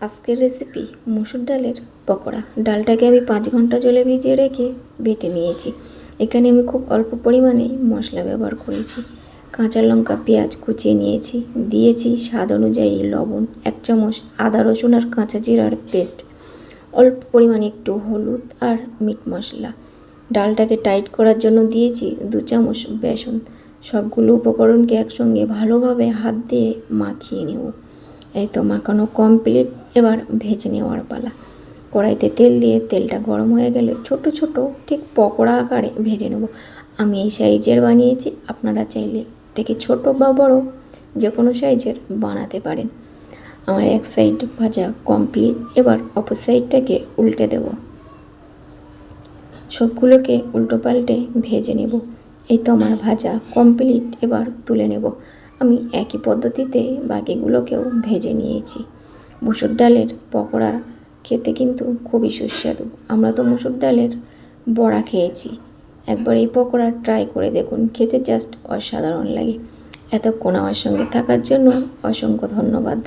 আজকের রেসিপি মুসুর ডালের পকোড়া। ডালটাকে আমি পাঁচ ঘণ্টা জলে ভিজিয়ে রেখে বেটে নিয়েছি। এখানে আমি খুব অল্প পরিমাণে মশলা ব্যবহার করেছি। কাঁচা লঙ্কা, পেঁয়াজ কুচিয়ে নিয়েছি। দিয়েছি স্বাদ অনুযায়ী লবণ, এক চামচ আদা, রসুন আর কাঁচা জিরার পেস্ট। অল্প পরিমাণে একটু হলুদ আর মিট মশলা। ডালটাকে টাইট করার জন্য দিয়েছি দু চামচ বেসন। সবগুলো উপকরণকে একসঙ্গে ভালোভাবে হাত দিয়ে মাখিয়ে নেব। এই তো মাখানো কমপ্লিট এবার ভেজে নেওয়ার পালা। কড়াইতে তেল দিয়ে তেলটা গরম হয়ে গেলে ছোট ছোট ঠিক পকোড়া আকারে ভেজে নেব। আমি এই সাইজের বানিয়েছি, আপনারা চাইলে থেকে ছোট বা বড় যে কোনো সাইজের বানাতে পারেন। আমার এক সাইড ভাজা কমপ্লিট এবার অপর সাইডটাকে উল্টে দেবো। সবগুলোকে উল্টো পাল্টে ভেজে নেব। এই তো আমার ভাজা কমপ্লিট এবার তুলে নেব। আমি একই পদ্ধতিতে বাকিগুলোকেও ভেজে নিয়েছি। মুসুর ডালের পকোড়া খেতে কিন্তু খুবই সুস্বাদু। আমরা তো মুসুর ডালের বড়া খেয়েছি। একবার এই পকোড়া ট্রাই করে দেখুন, খেতে জাস্ট অসাধারণ লাগে। এতক্ষণ আমার সঙ্গে থাকার জন্য অসংখ্য ধন্যবাদ।